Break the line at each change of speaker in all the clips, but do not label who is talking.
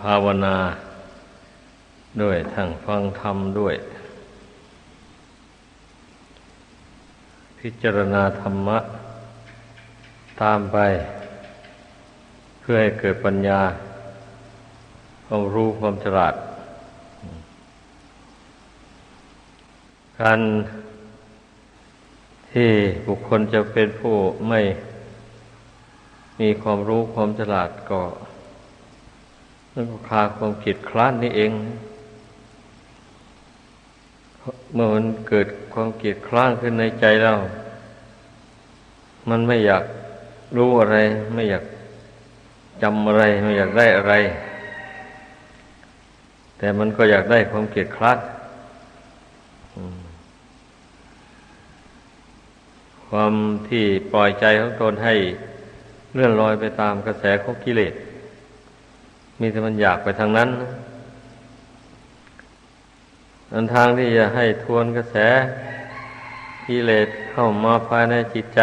ภาวนาด้วยทั้งฟังธรรมด้วย พิจารณาธรรมะ ตามไป เพื่อให้เกิดปัญญาความรู้ความฉลาด การที่บุคคลจะเป็นผู้ไม่มีความรู้ความฉลาดก็ันก็คาความคิดคลานนี่เอง เมื่อมันเกิดความเกลียดคลางขึ้นในใจเรา มันไม่อยากรู้อะไร ไม่อยากจำอะไร ไม่อยากได้อะไร แต่มันก็อยากได้ความเกลียดคลาดความที่ปล่อยใจของตนให้เลื่อนลอยไปตามกระแสของกิเลส มีแต่มันอยากไปทางนั้นอันทางที่จะให้ทวนกระแสกิเลสเข้ามาภายในจิตใจ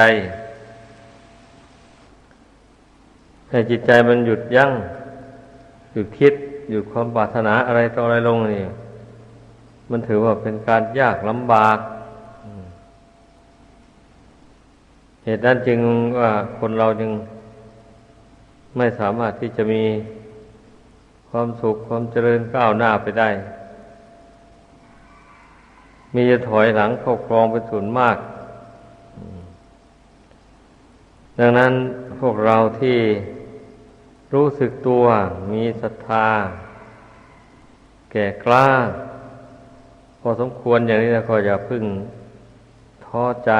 ให้จิตใจมันหยุดยัง้งหยุดคิดหยุดความปรารถนาอะไรต่ออะไรลงนี่มันถือว่าเป็นการยากลำบาก เหตุนั้นจึงว่าคนเราจึงไม่สามารถที่จะมี ความสุขความเจริญก้าวหน้าไปได้ มีจะถอยหลังเข้าครองเป็นส่วนมาก ดังนั้นพวกเราที่รู้สึกตัวมีศรัทธา แก่กล้า พอสมควรอย่างนี้นะก็อย่าพึ่งท้อใจ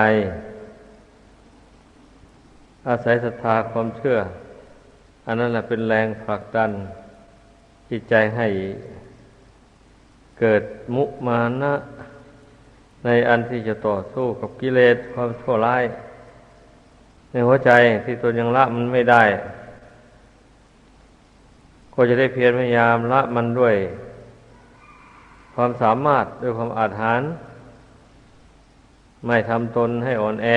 อาศัยศรัทธาความเชื่อ อันนั้นแหละเป็นแรงผลักดัน จิตใจให้เกิดมุมานะ ในอันที่จะต่อสู้กับกิเลสความชั่วร้าย ในหัวใจที่ตนยังละมันไม่ได้ ก็จะได้เพียรพยายามละมันด้วย ความสามารถด้วยความอาถรรพ์ไม่ทำตนให้อ่อนแอ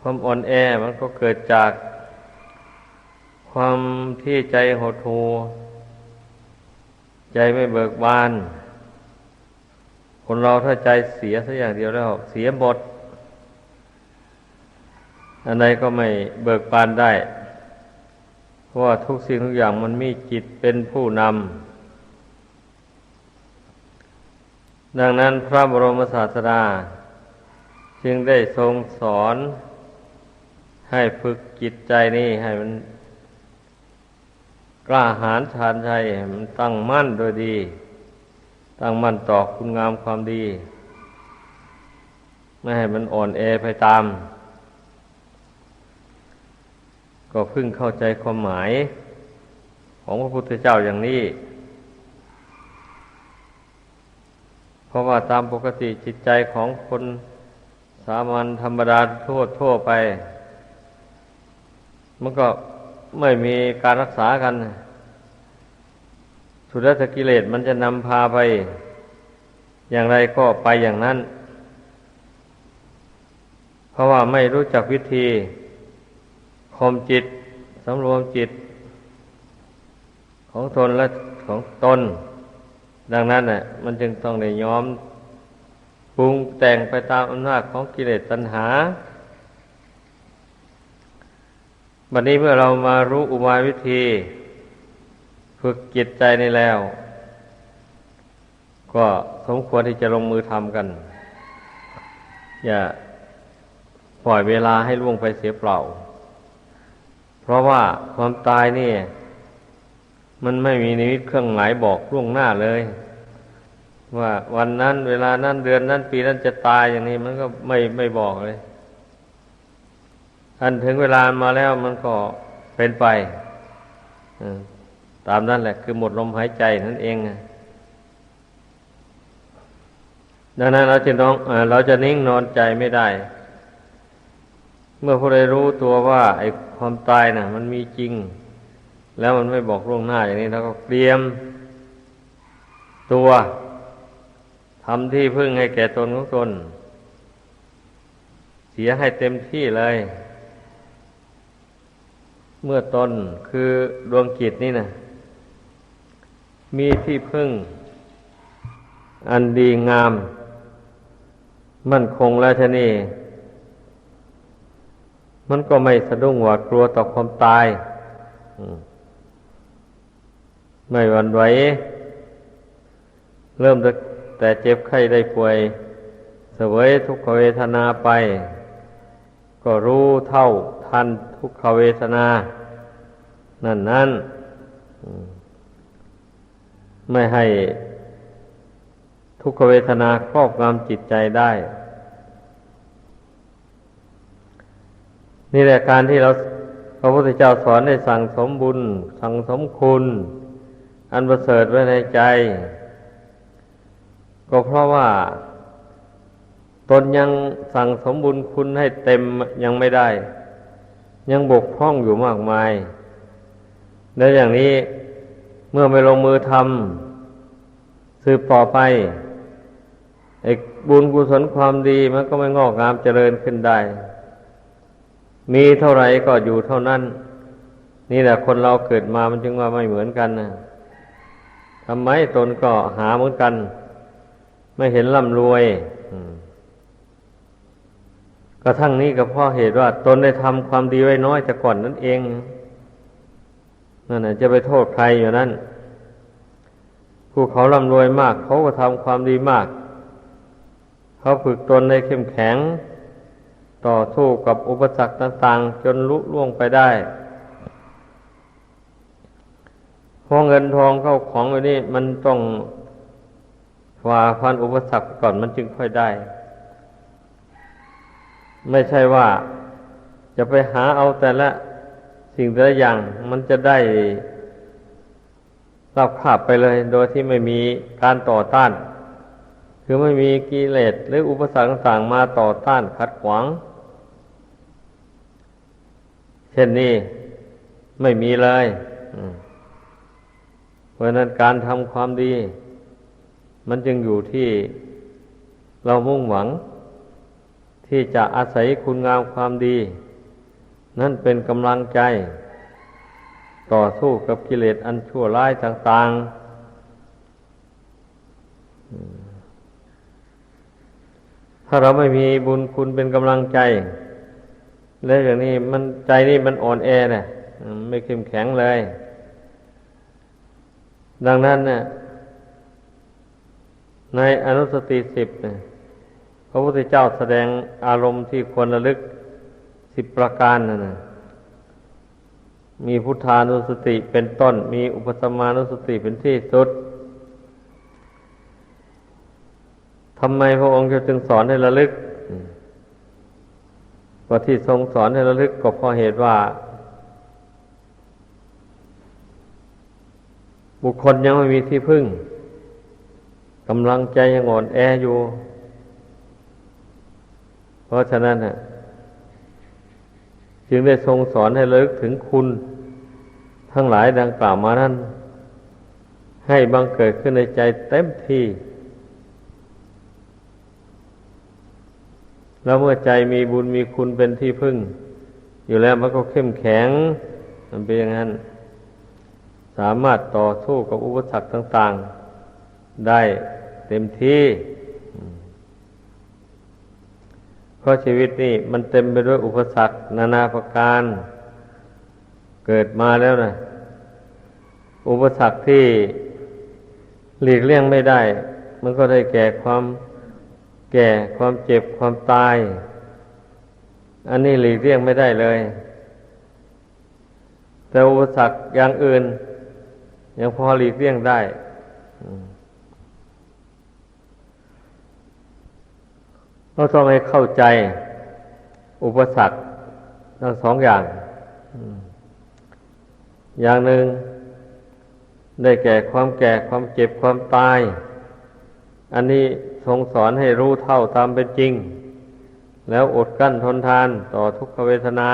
ความอ่อนแอมันก็เกิดจาก ความที่ใจหดหูใจไม่เบิกบาน คนเราถ้าใจเสียสักอย่างเดียวแล้ว เสียหมดอันใดก็ไม่เบิกบานได้ เพราะว่าทุกสิ่งทุกอย่างมันมีจิตเป็นผู้นำ ดังนั้นพระบรมศาสดา จึงได้ทรงสอนให้ฝึกจิตใจนี้ให้มัน กล้าหาญชาญชัยมันตั้งมั่นโดยดี ตั้งมั่นต่อคุณงามความดี ไม่ให้มันอ่อนแอไปตาม ก็พึ่งเข้าใจความหมาย ของพระพุทธเจ้าอย่างนี้ เพราะว่าตามปกติจิตใจของคนสามัญธรรมดาทั่วทั่วไป มันก็ ไม่มีการรักษากัน สุดท้ายกิเลสมันจะนำพาไป อย่างไรก็ไปอย่างนั้น เพราะว่าไม่รู้จักวิธีคมจิตสำรวมจิต ของตนและของตน ดังนั้นน่ะมันจึงต้องได้ยอมปรุงแต่งไปตามอำนาจของกิเลสตัณหา บัดนี้เมื่อเรามารู้อุบายวิธี ฝึกจิตใจนี่แล้ว ก็สมควรที่จะลงมือทำกัน อย่าปล่อยเวลาให้ล่วงไปเสียเปล่า เพราะว่าความตายนี่ มันไม่มีนิมิตเครื่องหมายบอกล่วงหน้าเลย ว่าวันนั้นเวลานั้นเดือนนั้นปีนั้นจะตายอย่างนี้มันก็ไม่ไม่บอกเลย อันถึงเวลามาแล้วมันก็เป็นไปตามนั้นแหละ คือหมดลมหายใจนั่นเองดังนั้นเราจะน้องเราจะนิ่งนอนใจไม่ได้ เมื่อผู้ใดรู้ตัวว่า ไอ้ความตายนะ่ะ มันมีจริง แล้วมันไม่บอกล่วงหน้าอย่างนี้เราก็เตรียมตัวทำที่พึ่งให้แก่ตนของตน เสียให้เต็มที่เลย เมื่อตนคือดวงจิตนี่นะมีที่พึ่ง อันดีงาม มั่นคงแล้วชะนี่มันก็ไม่สะดุ้งหวาดกลัวต่อความตาย ไม่หวั่นไหว เริ่มแต่เจ็บไข้ได้ป่วย เสวยทุกขเวทนาไป ก็รู้เท่าทันทุกขเวทนา นั่นนั่นไม่ให้ทุกขเวทนาครอบงำจิตใจได้ นี่แหละการที่เราพระพุทธเจ้าสอนให้สั่งสมบุญ สั่งสมคุณ อันประเสริฐไว้ในใจ ก็เพราะว่า ตนยังสั่งสมบุญคุณให้เต็มยังไม่ได้ ยังบกพร่องอยู่มากมายแล้วอย่างนี้เมื่อไม่ลงมือทำสืบต่อไปไอ้บุญกุศลความดีมันก็ไม่งอกงามเจริญขึ้นได้ มีเท่าไหร่ก็อยู่เท่านั้น นี่แหละคนเราเกิดมามันจึงว่าไม่เหมือนกันนะทำไมตนก็หาเหมือนกัน ไม่เห็นร่ำรวย กระทั่งนี้ก็เพราะเหตุว่า ตนได้ทำความดีไว้น้อยแต่ก่อนนั่นเองนั่นแหละจะไปโทษใครอยู่นั่นผู้เขาร่ำรวยมาก เขาก็ทำความดีมาก เขาฝึกตนในเข้มแข็ง ต่อสู้กับอุปสรรคต่างๆ จนลุล่วงไปได้พอเงินทองเข้าของอันนี้มันต้องฝ่าฟันอุปสรรคก่อนมันจึงค่อยได้ ไม่ใช่ว่าจะไปหาเอาแต่ละสิ่งแต่ละอย่างมันจะได้รับขาบไปเลยโดยที่ไม่มีการต่อต้าน คือไม่มีกิเลสหรืออุปสรรคต่างๆมาต่อต้านขัดขวาง เช่นนี้ไม่มีเลยเพราะนั้นการทำความดี มันจึงอยู่ที่เรามุ่งหวัง ที่จะอาศัยคุณงามความดี นั่นเป็นกำลังใจ ต่อสู้กับกิเลสอันชั่วร้ายต่างๆ ถ้าเราไม่มีบุญคุณเป็นกำลังใจ แล้วอย่างนี้มันใจนี่มันอ่อนแอเนี่ยไม่เข้มแข็งเลย ดังนั้นเนี่ยในอนุสติสิบเนี่ย ระพุทธเจ้าแสดงอารมณ์ที่ควรระลึกสิบประการนั่นนะมีพุทธานุสติเป็นต้น มีอุปสมานุสติเป็นที่สุดทำไมพระองค์จึงสอนให้ระลึกก็ที่ทรงสอนให้ระลึกก็เพราะเหตุว่า บุคคลยังไม่มีที่พึ่งกำลังใจยังอ่อนแออยู่ เพราะฉะนั้นจึงได้ทรงสอนให้ระลึกถึงคุณ ทั้งหลายดังกล่าวมานั้น ให้บังเกิดขึ้นในใจเต็มที่ แล้วเมื่อใจมีบุญมีคุณเป็นที่พึ่ง อยู่แล้วมันก็เข้มแข็ง มันเป็นอย่างนั้น สามารถต่อสู้กับอุปสรรคต่าง ๆ ได้เต็มที่ ราะชีวิตนี่มันเต็มไปด้วยอุปสรรคนานาประการ เกิดมาแล้วนะอุปสรรคที่หลีกเลี่ยงไม่ได้ มันก็ได้แก่ความแก่ความเจ็บความตาย อันนี้หลีกเลี่ยงไม่ได้เลย แต่อุปสรรคอย่างอื่น ยังพอหลีกเลี่ยงได้ เราต้องให้เข้าใจอุปสรรคทั้งสองอย่าง อย่างหนึ่ง ได้แก่ความแก่ความเจ็บความตาย อันนี้ทรงสอนให้รู้เท่าตามเป็นจริง แล้วอดกั้นทนทานต่อทุกขเวทนา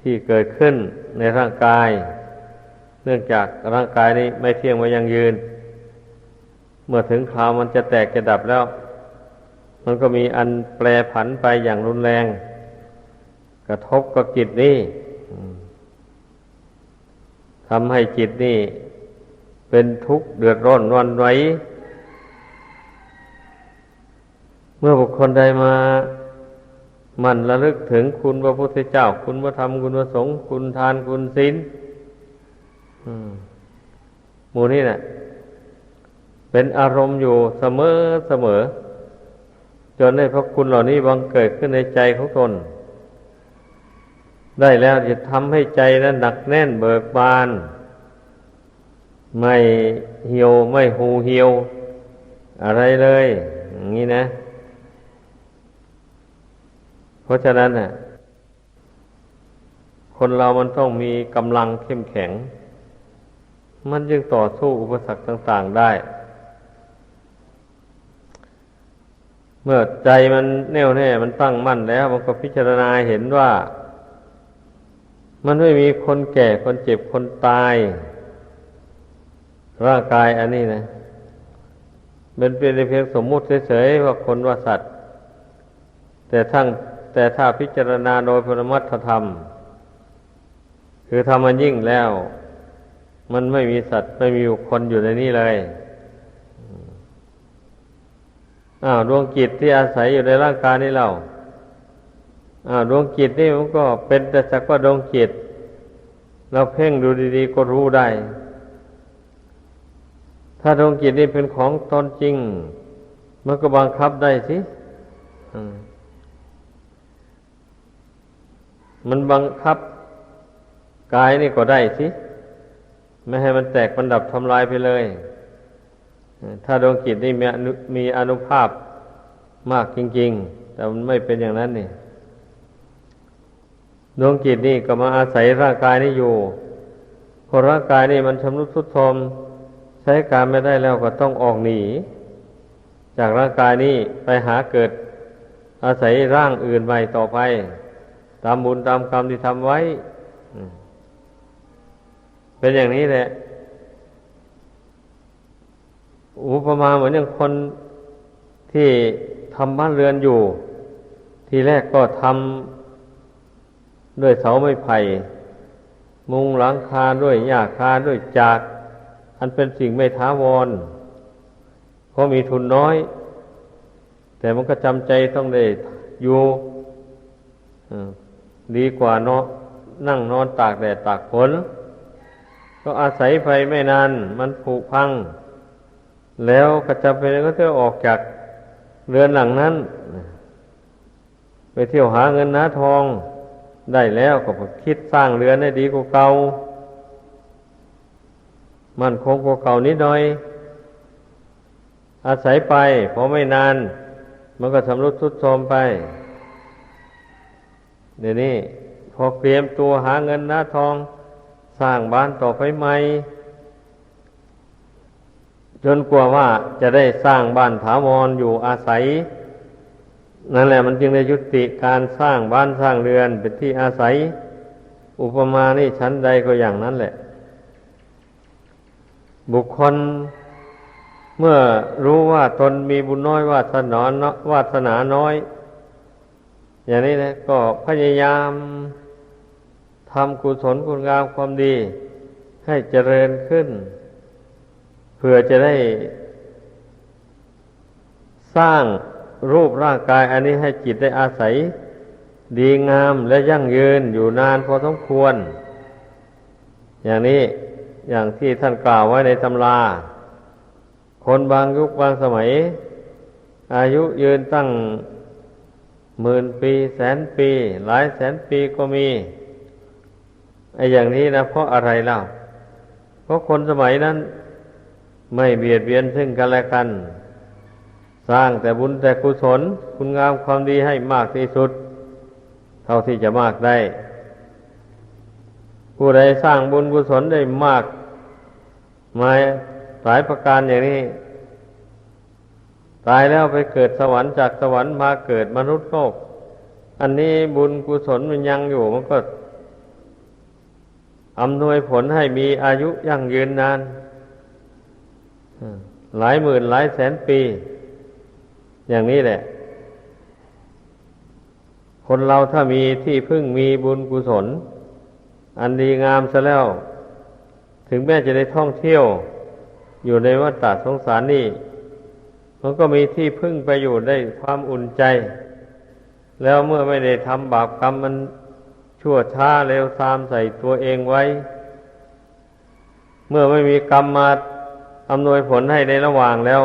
ที่เกิดขึ้นในร่างกาย เนื่องจากร่างกายนี้ไม่เที่ยงไม่ยังยืน เมื่อถึงคราวมันจะแตกจะดับแล้ว มันก็มีอันแปรผันไปอย่างรุนแรง กระทบกับจิตนี่ทำให้จิตนี่ เป็นทุกข์เดือดร้อนวันไหวเมื่อบุคคลใดมามันระลึกถึงคุณพระพุทธเจ้า คุณพระธรรมคุณพระสงฆ์คุณทานคุณศีลหมู่นี้นะ่ะเป็นอารมณ์อยู่เสมอเสมอ จนได้พระคุณเหล่านี้บังเกิดขึ้นในใจของตน ได้แล้วจะทำให้ใจนั้นหนักแน่นเบิกบาน ไม่เหี่ยวไม่หูเหี่ยว อะไรเลยอย่างนี้นะ เพราะฉะนั้นน่ะ คนเรามันต้องมีกำลังเข้มแข็ง มันจึงต่อสู้อุปสรรคต่าง ๆ ได้ เมื่อใจมันแน่วแน่ มันตั้งมั่นแล้ว มันก็พิจารณาเห็นว่า มันไม่มีคนแก่คนเจ็บคนตาย ร่างกายอันนี้นะเป็นเพียงสมมุติเฉยๆว่าคนว่าสัตว์ แต่ทั้งแต่ถ้าพิจารณาโดยพรมัตถธรรม คือทำมันยิ่งแล้ว มันไม่มีสัตว์ไม่มีคนอยู่ในนี้เลย อ้าวดวงจิตที่อาศัยอยู่ในร่างกายนี้เราอ้าวดวงจิตนี่มันก็เป็นแต่สักว่าดวงจิต เราเพ่งดูดีๆก็รู้ได้ ถ้าดวงจิตนี่เป็นของตนจริง มันก็บังคับได้สิมันบังคับกายนี่ก็ได้สิ ไม่ให้มันแตกมันดับทำลายไปเลย ถ้าดวงจิตนี่มีมีอนุภาพมากจริง ๆ แต่มันไม่เป็นอย่างนั้นนี่ดวงจิตนี่ก็มาอาศัยร่างกายนี่อยู่พอร่างกายนี่มันชำรุดทรุดโทรมใช้การไม่ได้แล้วก็ต้องออกหนี จากร่างกายนี้ไปหาเกิด อาศัยร่างอื่นใหม่ต่อไป ตามบุญตามกรรมที่ทำไว้ เป็นอย่างนี้แหละ อุปมาเหมือนอย่างคนที่ทำบ้านเรือนอยู่ ทีแรกก็ทำด้วยเสาไม้ไผ่มุงหลังคาด้วยหญ้าคาด้วยจาก อันเป็นสิ่งไม่ท้าวรเพราะมีทุนน้อย แต่มันก็จำใจต้องได้อยู่ดีกว่านอนนั่งนอนตากแดดตากฝนก็อาศัยไฟไม่นาน มันผุพัง แล้วก็จำเป็นก็เที่ยวออกจากเรือนหลังนั้น ไปเที่ยวหาเงินหาทองได้แล้วก็คิดสร้างเรือนให้ดีกว่าเก่ามันคงกว่าเก่านิดหน่อย อาศัยไปพอไม่นาน มันก็สำรุดทุดโทรมไป เดี๋ยวนี้พอเตรียมตัวหาเงินหน้าทอง สร้างบ้านต่อไปใหม่ จนกลัวว่าจะได้สร้างบ้านถาวรอยู่อาศัย นั่นแหละมันจึงได้ยุติการสร้างบ้านสร้างเรือนเป็นที่อาศัย อุปมานี่ชั้นใดก็อย่างนั้นแหละ บุคคลเมื่อรู้ว่าตนมีบุญน้อยวาสนาวาสนาน้อย อย่างนี้นะก็พยายามทำกุศลคุณงามความดี ให้เจริญขึ้น เพื่อจะได้สร้างรูปร่างกายอันนี้ให้จิตได้อาศัย ดีงามและยั่งยืนอยู่นานพอสมควร อย่างนี้อย่างที่ท่านกล่าวไว้ในตำรา คนบางยุคบางสมัย อายุยืนตั้งหมื่นปีแสนปี หลายแสนปีก็มีไอ้อย่างนี้นะเพราะอะไรเล่าเพราะคนสมัยนั้น ไม่เบียดเบียนซึ่งกันและกัน สร้างแต่บุญแต่กุศล คุณงามความดีให้มากที่สุด เท่าที่จะมากได้ ผู้ใดสร้างบุญกุศลได้มากมาหลายประการอย่างนี้ ตายแล้วไปเกิดสวรรค์จากสวรรค์มาเกิดมนุษย์โลก อันนี้บุญกุศลมันยังอยู่มันก็อำนวยผลให้มีอายุยั่งยืนนาน หลายหมื่นหลายแสนปี อย่างนี้แหละ คนเราถ้ามีที่พึ่งมีบุญกุศล อันดีงามซะแล้ว ถึงแม้จะได้ท่องเที่ยว อยู่ในวัฏฏะสงสารนี่มันก็มีที่พึ่งไปอยู่ได้ความอุ่นใจ แล้วเมื่อไม่ได้ทำบาปกรรมมันชั่วช้าเร็วซามใส่ตัวเองไว้ เมื่อไม่มีกรรมมา อำนวยผลให้ในระหว่างแล้ว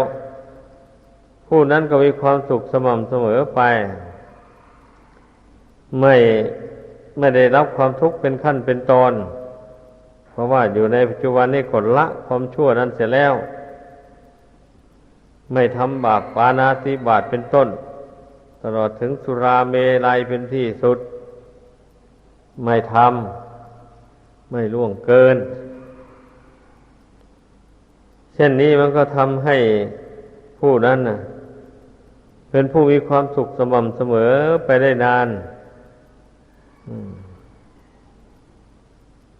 ผู้นั้นก็มีความสุขสม่ำเสมอไป ไม่ไม่ได้รับความทุกข์เป็นขั้นเป็นตอน เพราะว่าอยู่ในปัจจุบันนี้กดละความชั่วนั้นเสร็จแล้ว ไม่ทำบาปปานาติบาตเป็นต้น ตลอดถึงสุราเมลัยเป็นที่สุด ไม่ทำไม่ล่วงเกิน เช่นนี้มันก็ทำให้ผู้นั้นนะเป็นผู้มีความสุขสม่ำเสมอไปได้นาน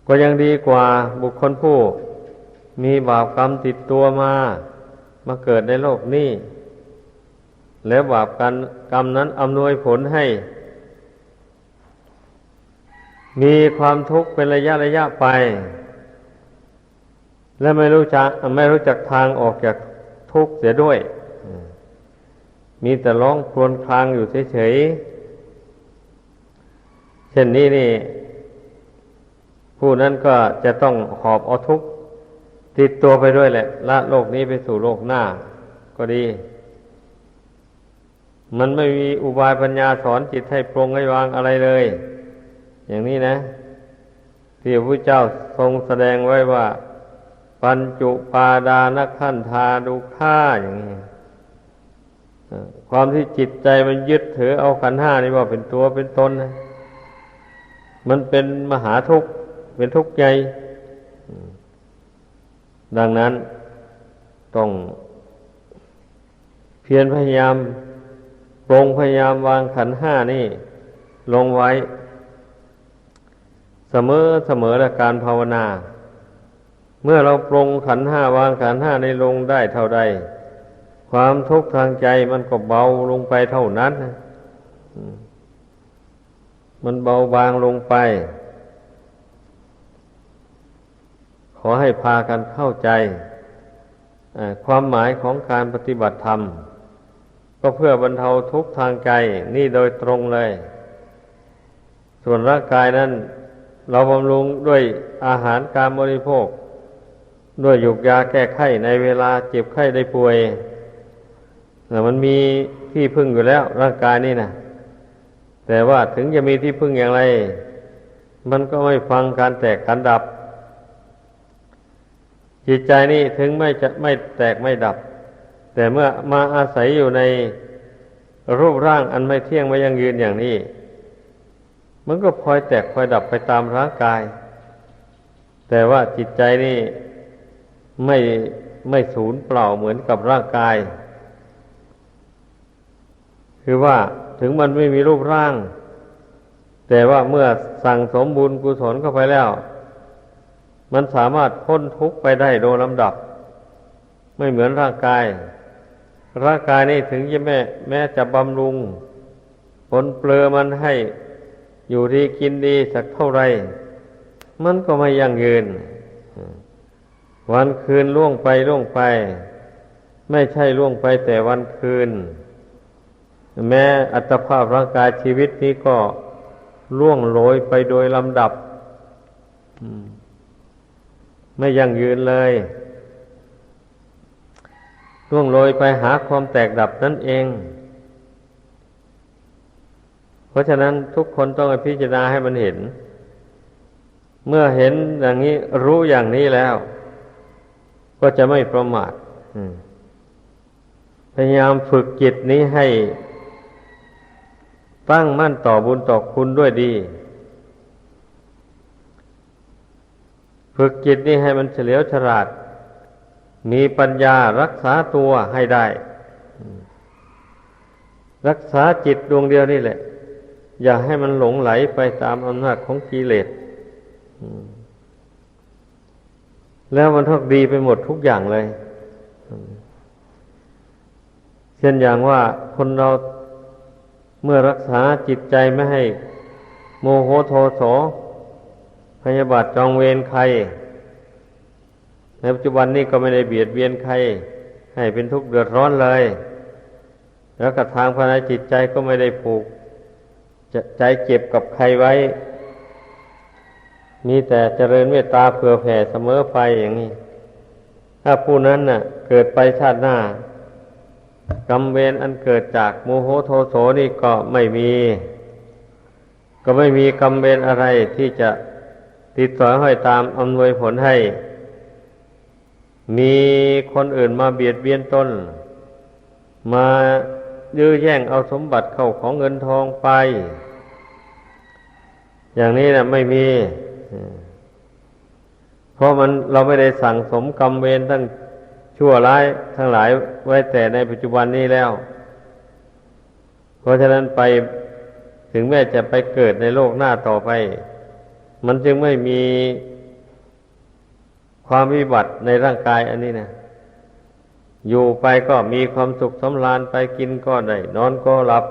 ก็ยังดีกว่าบุคคลผู้มีบาปกรรมติดตัวมา มาเกิดในโลกนี้ แล้วบาปกรรมกรรมนั้นอำนวยผลให้ มีความทุกข์เป็นระยะระยะไป และไม่รู้จักไม่รู้จักทางออกจากทุกข์เสียด้วย มีแต่ร้องครวญครางอยู่เฉยๆ เช่นนี้นี่ ผู้นั้นก็จะต้องหอบเอาทุกข์ติดตัวไปด้วยแหละ ละโลกนี้ไปสู่โลกหน้า ก็ดี มันไม่มีอุบายปัญญาสอนจิตให้ปรงให้วางอะไรเลย อย่างนี้นะที่พระเจ้าทรงแสดงไว้ว่า ปัญจุปาดานขันธาดุข่าอย่างนี้ความที่จิตใจมันยึดถือเอาขันห้านี่ว่าเป็นตัวเป็นตนนะมันเป็นมหาทุกข์เป็นทุกข์ใหญ่ดังนั้นต้องเพียรพยายามปรงพยายามวางขันห้านี่ ลงไว้ เสมอเสมอและการภาวนา เมื่อเราปรงขันห้าวางขันห้าในลงได้เท่าใด ความทุกข์ทางใจมันก็เบาลงไปเท่านั้นมันเบาบางลงไป ขอให้พากันเข้าใจ ความหมายของการปฏิบัติธรรม ก็เพื่อบรรเทาทุกข์ทางใจนี่โดยตรงเลย ส่วนร่างกายนั้น เราบำรุงด้วยอาหารการบริโภค ด้วยหยุกยาแก้ไข้ในเวลาเจ็บไข้ได้ป่วยแต่มันมีที่พึ่งอยู่แล้ว ร่างกายนี่นะแต่ว่าถึงจะมีที่พึ่งอย่างไร มันก็ไม่ฟังการแตกการดับ จิตใจนี่ถึงไม่จะไม่แตกไม่ดับ แต่เมื่อมาอาศัยอยู่ในรูปร่างอันไม่เที่ยงไม่ยังยืนอย่างนี้ มันก็พลอยแตกพลอยดับไปตามร่างกาย แต่ว่าจิตใจนี่ ไม่ไม่สูญเปล่าเหมือนกับร่างกาย คือว่าถึงมันไม่มีรูปร่าง แต่ว่าเมื่อสั่งสมบุญกุศลเข้าไปแล้ว มันสามารถพ้นทุกข์ไปได้โดยลำดับ ไม่เหมือนร่างกาย ร่างกายนี่ถึงจะแม้แม้จะบำรุง ผลเปลือมันให้อยู่ดีกินดีสักเท่าไร มันก็ไม่ยั่งยืน วันคืนล่วงไปล่วงไป ไม่ใช่ล่วงไปแต่วันคืน แม้อัตภาพร่างกายชีวิตนี้ก็ล่วงโรยไปโดยลำดับไม่ยั่งยืนเลยล่วงโรยไปหาความแตกดับนั่นเอง เพราะฉะนั้นทุกคนต้องพิจารณาให้มันเห็น เมื่อเห็นอย่างนี้รู้อย่างนี้แล้ว ก็จะไม่ประมาทพยายามฝึกจิตนี้ให้ตั้งมั่นต่อบุญต่อคุณด้วยดี ฝึกจิตนี่ให้มันเฉลียวฉลาด มีปัญญารักษาตัวให้ได้ รักษาจิตดวงเดียวนี่แหละ อย่าให้มันหลงไหลไปตามอำนาจของกิเลส แล้วมันทุกดีไปหมดทุกอย่างเลย เช่นอย่างว่าคนเราเมื่อรักษาจิตใจไม่ให้ โมโหโทโสพยาบาทจองเวรใคร ในปัจจุบันนี้ก็ไม่ได้เบียดเบียนใคร ให้เป็นทุกข์เดือดร้อนเลย แล้วกับทางภายในจิตใจก็ไม่ได้ผูกจะใจเจ็บกับใครไว้ มีแต่เจริญเมตตาเผื่อแผ่เสมอไปอย่างนี้ ถ้าผู้นั้นน่ะ เกิดไปชาติหน้ากรรมเวรอันเกิดจากโมโหโทโสนี่ก็ไม่มี ก็ไม่มีกรรมเวรอะไรที่จะติดต่อให้อยตามอำนวยผลให้ มีคนอื่นมาเบียดเบียนตนมายื้อแย่งเอาสมบัติเข้าของเงินทองไป อย่างนี้นะไม่มี เพราะมันเราไม่ได้สั่งสมกรรมเวรตั้งชั่วร้ายทั้งหลายไว้แต่ในปัจจุบันนี้แล้ว เพราะฉะนั้นไปถึงแม้จะไปเกิดในโลกหน้าต่อไป มันจึงไม่มีความวิบัติในร่างกายอันนี้นะอยู่ไปก็มีความสุขสำราญไปกินก็ได้นอนก็หลับ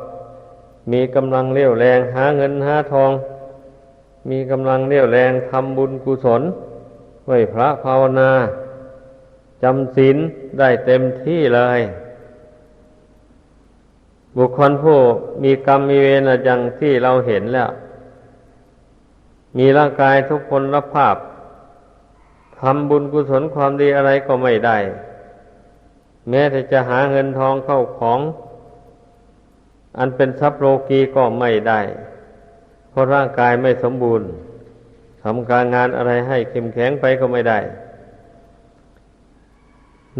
มีกำลังเรี่ยวแรงหาเงินหาทอง มีกำลังเรี่ยวแรงทำบุญกุศลไหวพระภาวนาจำศีลได้เต็มที่เลย บุคคลผู้มีกรรมมีเวรอย่างที่เราเห็นแล้ว มีร่างกายทุกคนรับภาพทำบุญกุศลความดีอะไรก็ไม่ได้ แม้แต่จะหาเงินทองเข้าของ อันเป็นทรัพย์โลกีก็ไม่ได้ เพราะร่างกายไม่สมบูรณ์ทำการงานอะไรให้เข้มแข็งไปก็ไม่ได้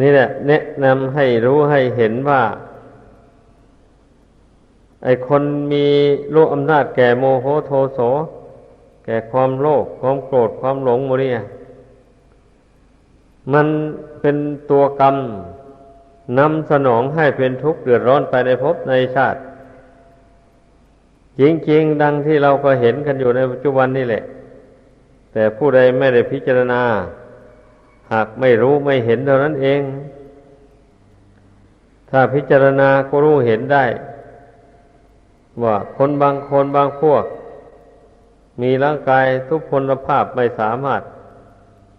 นี่แหละ แนะนำให้รู้ให้เห็นว่า ไอ้คนมีโลกอำนาจแก่โมโหโทโส แก่ความโลภความโกรธความหลงโมเนี่ยมันเป็นตัวกรรมนำสนองให้เป็นทุกข์เดือดร้อนไปในภพในชาติ จริงๆดังที่เราก็เห็นกันอยู่ในปัจจุบันนี่แหละ แต่ผู้ใดไม่ได้พิจารณา หากไม่รู้ไม่เห็นเท่านั้นเอง ถ้าพิจารณาก็รู้เห็นได้ ว่าคนบางคนบางพวก มีร่างกายทุกพลภาพไม่สามารถ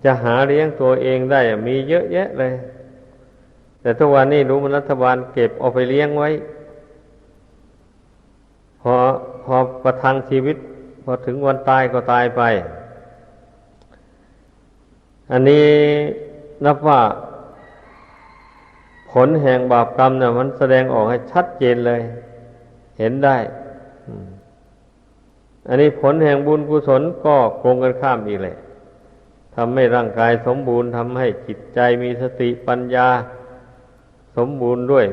จะหาเลี้ยงตัวเองได้มีเยอะแยะเลย แต่ทุกวันนี้รู้มันรัฐบาลเก็บเอาไปเลี้ยงไว้ พอพอประทังชีวิต พอถึงวันตายก็ตายไป อันนี้นับว่า ผลแห่งบาปกรรมเนี่ยมันแสดงออกให้ชัดเจนเลย เห็นได้ อันนี้ผลแห่งบุญกุศลก็โกงกันข้ามอีกแหละทำให้ร่างกายสมบูรณ์ทำให้จิตใจมีสติปัญญา สมบูรณ์ด้วย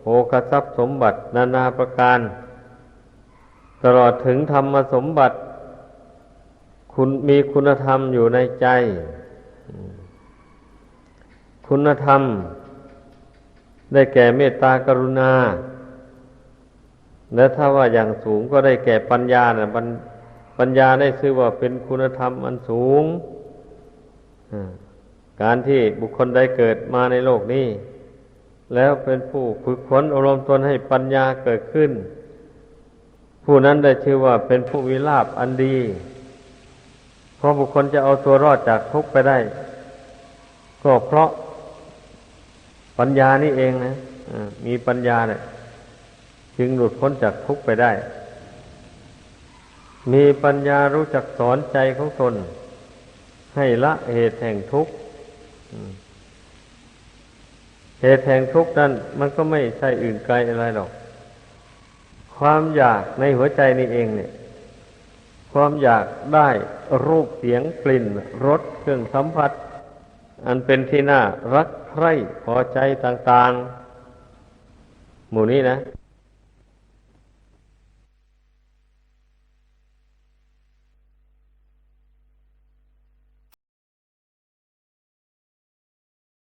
โภคทรัพย์สมบัตินานาประการ ตลอดถึงธรรมสมบัติ คุณมีคุณธรรมอยู่ในใจ คุณธรรม ได้แก่เมตตากรุณา และถ้าว่าอย่างสูงก็ได้แก่ปัญญานะปัญปัญญาได้ชื่อว่าเป็นคุณธรรมอันสูง การที่บุคคลได้เกิดมาในโลกนี้ แล้วเป็นผู้ฝึกฝนอารมณ์ตนให้ปัญญาเกิดขึ้น ผู้นั้นได้ชื่อว่าเป็นผู้วิลาบอันดี เพราะบุคคลจะเอาตัวรอดจากทุกข์ไปได้ ก็เพราะปัญญานี่เองนะมีปัญญาเนี่ยจึงหลุดพ้นจากทุกข์ไปได้ มีปัญญารู้จักสอนใจของตน ให้ละเหตุแห่งทุกข์เหตุแห่งทุกข์นั้นมันก็ไม่ใช่อื่นไกลอะไรหรอก ความอยากในหัวใจนี่เองเนี่ย ความอยากได้รูปเสียงกลิ่นรสเครื่องสัมผัส อันเป็นที่น่ารักใคร่พอใจต่าง ๆ หมู่นี้นะ